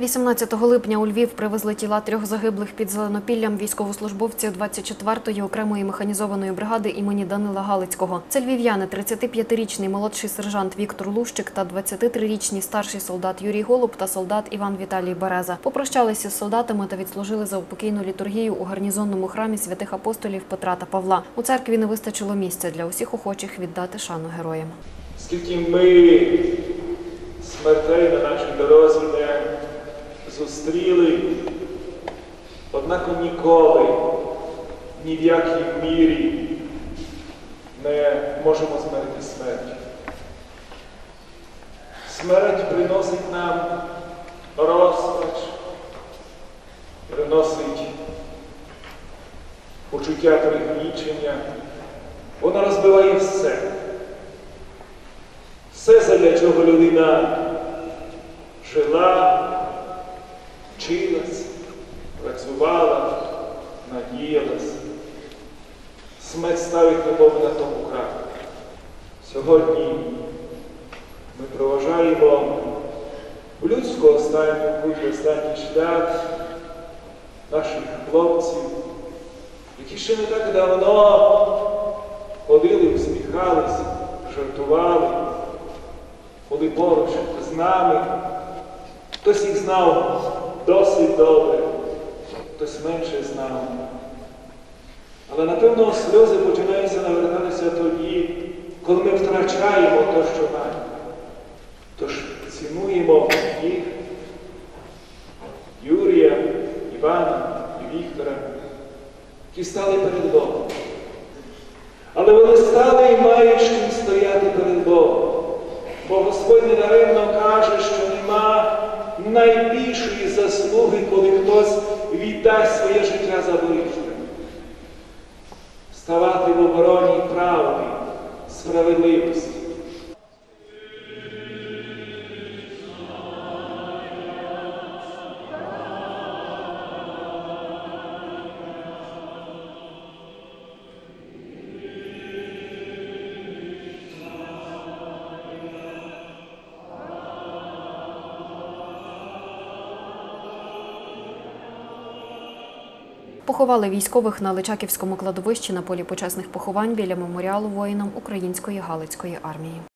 18 липня у Львів привезли тіла трьох загиблих під Зеленопіллям військовослужбовців 24-ї окремої механізованої бригади імені Данила Галицького. Це львів'яни 35-річний молодший сержант Віктор Лущик та 23-річний старший солдат Юрій Голуб та солдат Іван Віталій Береза. Попрощалися з солдатами та відслужили за упокійну літургію у гарнізонному храмі святих апостолів Петра та Павла. У церкві не вистачило місця для усіх охочих віддати шану героям. Скільки ми смертей на нашій дорозі не зустріли, однако ніколи, ні в якій мірі не можемо змирити смерть. Смерть приносить нам розпач, приносить почуття пригнічення, вона розбиває все. Все, задля чого людина жила, вчилась, працювала, надіялась. Смерть ставить немов на тому краю. Сьогодні ми проважаємо в людську останню путь, останній шлях наших хлопців, які ще не так давно ходили, усміхались, жартували були поруч з нами. Хтось їх знав досить добре, хтось менше знав. Але напевно сльози починаються навертатися тоді, коли ми втрачаємо те, що маємо. Тож цінуємо їх, Юрія, Івана і Віктора, які стали перед Богом. Але вони стали і мають чим стояти перед Богом. Бо Господь недаремно каже, що нема хтось віддасть своє життя за ближнього. Ставати в обороні правди, справедливості. Поховали військових на Личаківському кладовищі на полі почесних поховань біля меморіалу воїнам Української Галицької армії.